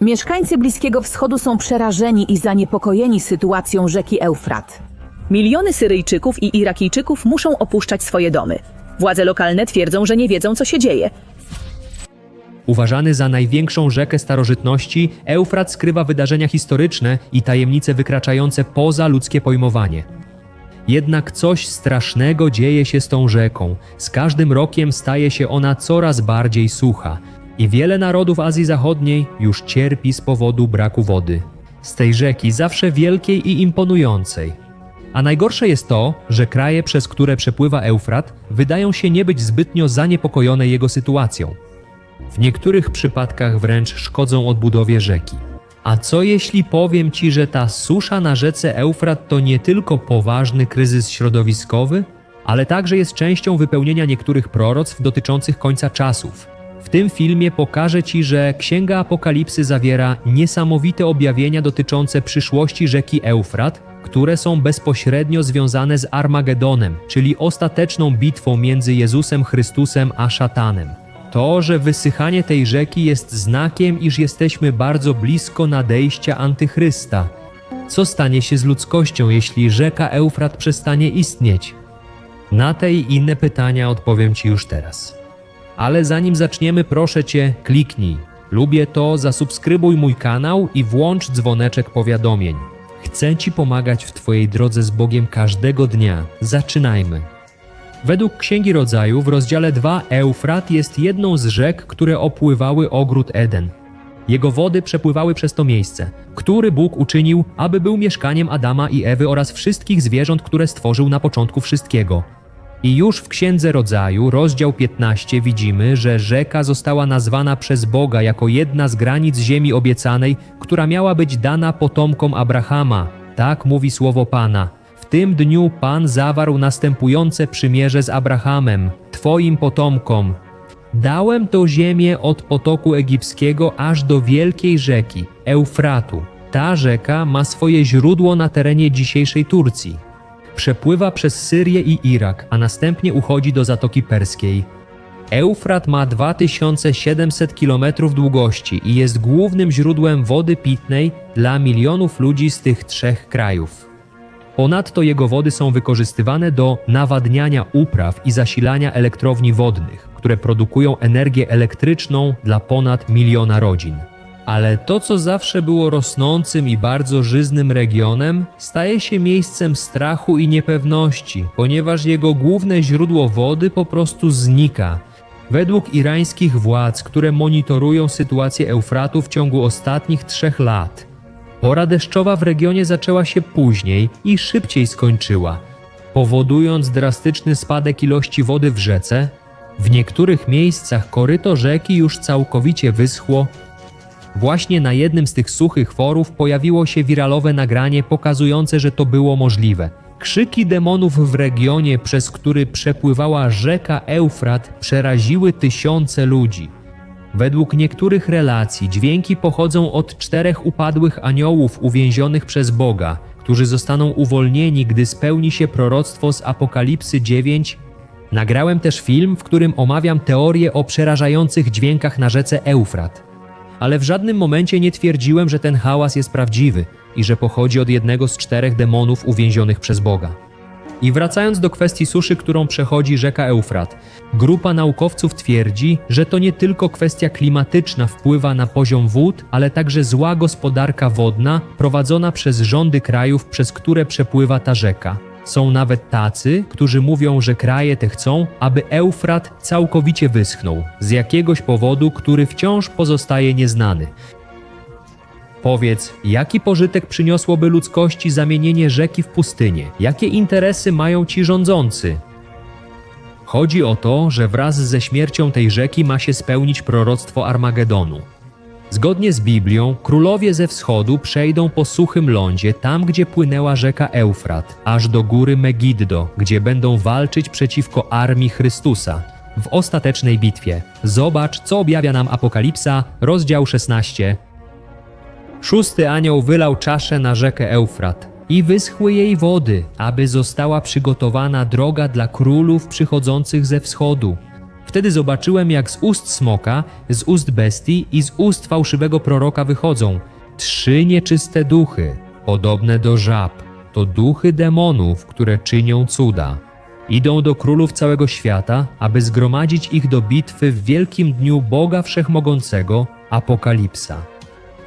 Mieszkańcy Bliskiego Wschodu są przerażeni i zaniepokojeni sytuacją rzeki Eufrat. Miliony Syryjczyków i Irakijczyków muszą opuszczać swoje domy. Władze lokalne twierdzą, że nie wiedzą, co się dzieje. Uważany za największą rzekę starożytności, Eufrat skrywa wydarzenia historyczne i tajemnice wykraczające poza ludzkie pojmowanie. Jednak coś strasznego dzieje się z tą rzeką. Z każdym rokiem staje się ona coraz bardziej sucha i wiele narodów Azji Zachodniej już cierpi z powodu braku wody. Z tej rzeki zawsze wielkiej i imponującej. A najgorsze jest to, że kraje, przez które przepływa Eufrat, wydają się nie być zbytnio zaniepokojone jego sytuacją. W niektórych przypadkach wręcz szkodzą odbudowie rzeki. A co jeśli powiem ci, że ta susza na rzece Eufrat to nie tylko poważny kryzys środowiskowy, ale także jest częścią wypełnienia niektórych proroctw dotyczących końca czasów. W tym filmie pokażę ci, że Księga Apokalipsy zawiera niesamowite objawienia dotyczące przyszłości rzeki Eufrat, które są bezpośrednio związane z Armagedonem, czyli ostateczną bitwą między Jezusem Chrystusem a szatanem. To, że wysychanie tej rzeki jest znakiem, iż jesteśmy bardzo blisko nadejścia Antychrysta. Co stanie się z ludzkością, jeśli rzeka Eufrat przestanie istnieć? Na te i inne pytania odpowiem Ci już teraz. Ale zanim zaczniemy, proszę Cię, kliknij. Lubię to, zasubskrybuj mój kanał i włącz dzwoneczek powiadomień. Chcę Ci pomagać w Twojej drodze z Bogiem każdego dnia. Zaczynajmy. Według Księgi Rodzaju w rozdziale 2 Eufrat jest jedną z rzek, które opływały ogród Eden. Jego wody przepływały przez to miejsce, który Bóg uczynił, aby był mieszkaniem Adama i Ewy oraz wszystkich zwierząt, które stworzył na początku wszystkiego. I już w Księdze Rodzaju, rozdział 15, widzimy, że rzeka została nazwana przez Boga jako jedna z granic ziemi obiecanej, która miała być dana potomkom Abrahama. Tak mówi słowo Pana. W tym dniu Pan zawarł następujące przymierze z Abrahamem, Twoim potomkom. Dałem to ziemię od potoku egipskiego aż do wielkiej rzeki, Eufratu. Ta rzeka ma swoje źródło na terenie dzisiejszej Turcji. Przepływa przez Syrię i Irak, a następnie uchodzi do Zatoki Perskiej. Eufrat ma 2700 km długości i jest głównym źródłem wody pitnej dla milionów ludzi z tych trzech krajów. Ponadto jego wody są wykorzystywane do nawadniania upraw i zasilania elektrowni wodnych, które produkują energię elektryczną dla ponad miliona rodzin. Ale to, co zawsze było rosnącym i bardzo żyznym regionem, staje się miejscem strachu i niepewności, ponieważ jego główne źródło wody po prostu znika. Według irańskich władz, które monitorują sytuację Eufratu w ciągu ostatnich trzech lat, Pora deszczowa w regionie zaczęła się później i szybciej skończyła, powodując drastyczny spadek ilości wody w rzece. W niektórych miejscach koryto rzeki już całkowicie wyschło. Właśnie na jednym z tych suchych forów pojawiło się wiralowe nagranie pokazujące, że to było możliwe. Krzyki demonów w regionie, przez który przepływała rzeka Eufrat, przeraziły tysiące ludzi. Według niektórych relacji dźwięki pochodzą od czterech upadłych aniołów uwięzionych przez Boga, którzy zostaną uwolnieni, gdy spełni się proroctwo z Apokalipsy 9. Nagrałem też film, w którym omawiam teorię o przerażających dźwiękach na rzece Eufrat. Ale w żadnym momencie nie twierdziłem, że ten hałas jest prawdziwy i że pochodzi od jednego z czterech demonów uwięzionych przez Boga. I wracając do kwestii suszy, którą przechodzi rzeka Eufrat, grupa naukowców twierdzi, że to nie tylko kwestia klimatyczna wpływa na poziom wód, ale także zła gospodarka wodna prowadzona przez rządy krajów, przez które przepływa ta rzeka. Są nawet tacy, którzy mówią, że kraje te chcą, aby Eufrat całkowicie wyschnął z jakiegoś powodu, który wciąż pozostaje nieznany. Powiedz, jaki pożytek przyniosłoby ludzkości zamienienie rzeki w pustynię? Jakie interesy mają ci rządzący? Chodzi o to, że wraz ze śmiercią tej rzeki ma się spełnić proroctwo Armagedonu. Zgodnie z Biblią, królowie ze wschodu przejdą po suchym lądzie tam, gdzie płynęła rzeka Eufrat, aż do góry Megiddo, gdzie będą walczyć przeciwko armii Chrystusa w ostatecznej bitwie. Zobacz, co objawia nam Apokalipsa, rozdział 16, Szósty anioł wylał czaszę na rzekę Eufrat i wyschły jej wody, aby została przygotowana droga dla królów przychodzących ze wschodu. Wtedy zobaczyłem, jak z ust smoka, z ust bestii i z ust fałszywego proroka wychodzą trzy nieczyste duchy, podobne do żab. To duchy demonów, które czynią cuda. Idą do królów całego świata, aby zgromadzić ich do bitwy w wielkim dniu Boga Wszechmogącego, Apokalipsa.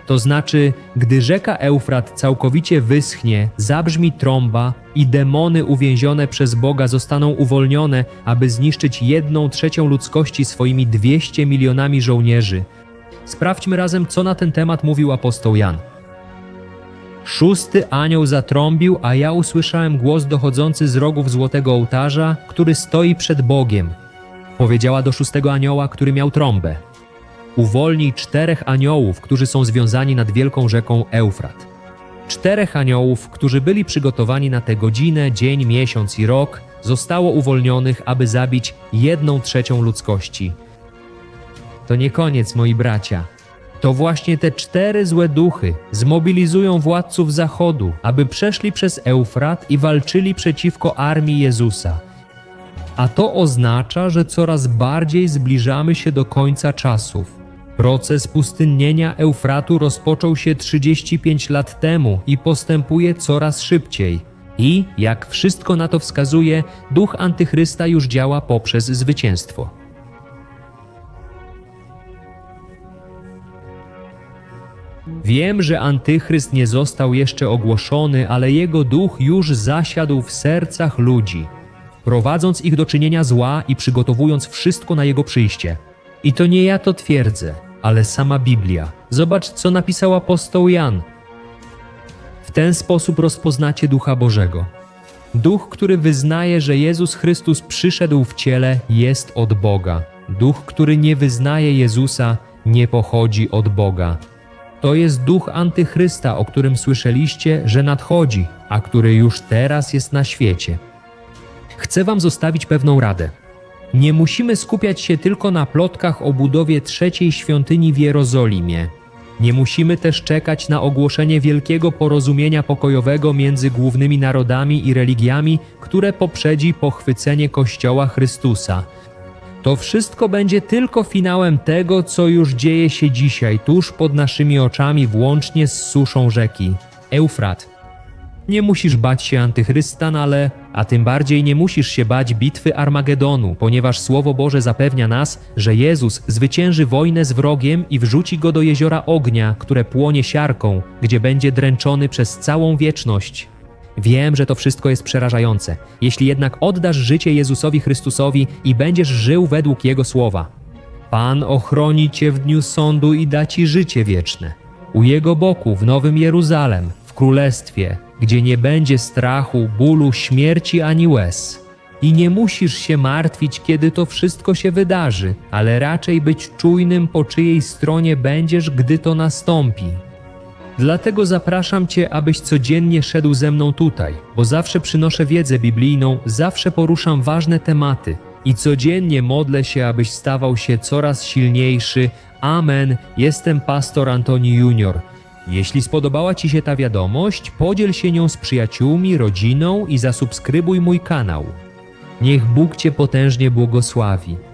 To znaczy, gdy rzeka Eufrat całkowicie wyschnie, zabrzmi trąba i demony uwięzione przez Boga zostaną uwolnione, aby zniszczyć jedną trzecią ludzkości swoimi 200 milionami żołnierzy. Sprawdźmy razem, co na ten temat mówił apostoł Jan. Szósty anioł zatrąbił, a ja usłyszałem głos dochodzący z rogów złotego ołtarza, który stoi przed Bogiem. Powiedziała do szóstego anioła, który miał trąbę. Uwolnij czterech aniołów, którzy są związani nad wielką rzeką Eufrat. Czterech aniołów, którzy byli przygotowani na tę godzinę, dzień, miesiąc i rok, zostało uwolnionych, aby zabić jedną trzecią ludzkości. To nie koniec, moi bracia. To właśnie te cztery złe duchy zmobilizują władców Zachodu, aby przeszli przez Eufrat i walczyli przeciwko armii Jezusa. A to oznacza, że coraz bardziej zbliżamy się do końca czasów. Proces pustynnienia Eufratu rozpoczął się 35 lat temu i postępuje coraz szybciej. I, jak wszystko na to wskazuje, duch antychrysta już działa poprzez zwycięstwo. Wiem, że antychryst nie został jeszcze ogłoszony, ale jego duch już zasiadł w sercach ludzi, prowadząc ich do czynienia zła i przygotowując wszystko na jego przyjście. I to nie ja to twierdzę, ale sama Biblia. Zobacz, co napisał apostoł Jan. W ten sposób rozpoznacie Ducha Bożego. Duch, który wyznaje, że Jezus Chrystus przyszedł w ciele, jest od Boga. Duch, który nie wyznaje Jezusa, nie pochodzi od Boga. To jest duch antychrysta, o którym słyszeliście, że nadchodzi, a który już teraz jest na świecie. Chcę Wam zostawić pewną radę. Nie musimy skupiać się tylko na plotkach o budowie trzeciej świątyni w Jerozolimie. Nie musimy też czekać na ogłoszenie wielkiego porozumienia pokojowego między głównymi narodami i religiami, które poprzedzi pochwycenie Kościoła Chrystusa. To wszystko będzie tylko finałem tego, co już dzieje się dzisiaj, tuż pod naszymi oczami, włącznie z suszą rzeki Eufrat. Nie musisz bać się antychrystan, ale a tym bardziej nie musisz się bać bitwy Armagedonu, ponieważ Słowo Boże zapewnia nas, że Jezus zwycięży wojnę z wrogiem i wrzuci go do jeziora ognia, które płonie siarką, gdzie będzie dręczony przez całą wieczność. Wiem, że to wszystko jest przerażające. Jeśli jednak oddasz życie Jezusowi Chrystusowi i będziesz żył według Jego słowa, Pan ochroni cię w dniu sądu i da ci życie wieczne. U Jego boku w Nowym Jeruzalem, w Królestwie, gdzie nie będzie strachu, bólu, śmierci ani łez. I nie musisz się martwić, kiedy to wszystko się wydarzy, ale raczej być czujnym, po czyjej stronie będziesz, gdy to nastąpi. Dlatego zapraszam Cię, abyś codziennie szedł ze mną tutaj, bo zawsze przynoszę wiedzę biblijną, zawsze poruszam ważne tematy i codziennie modlę się, abyś stawał się coraz silniejszy. Amen. Jestem pastor Antoni Junior. Jeśli spodobała Ci się ta wiadomość, podziel się nią z przyjaciółmi, rodziną i zasubskrybuj mój kanał. Niech Bóg Cię potężnie błogosławi.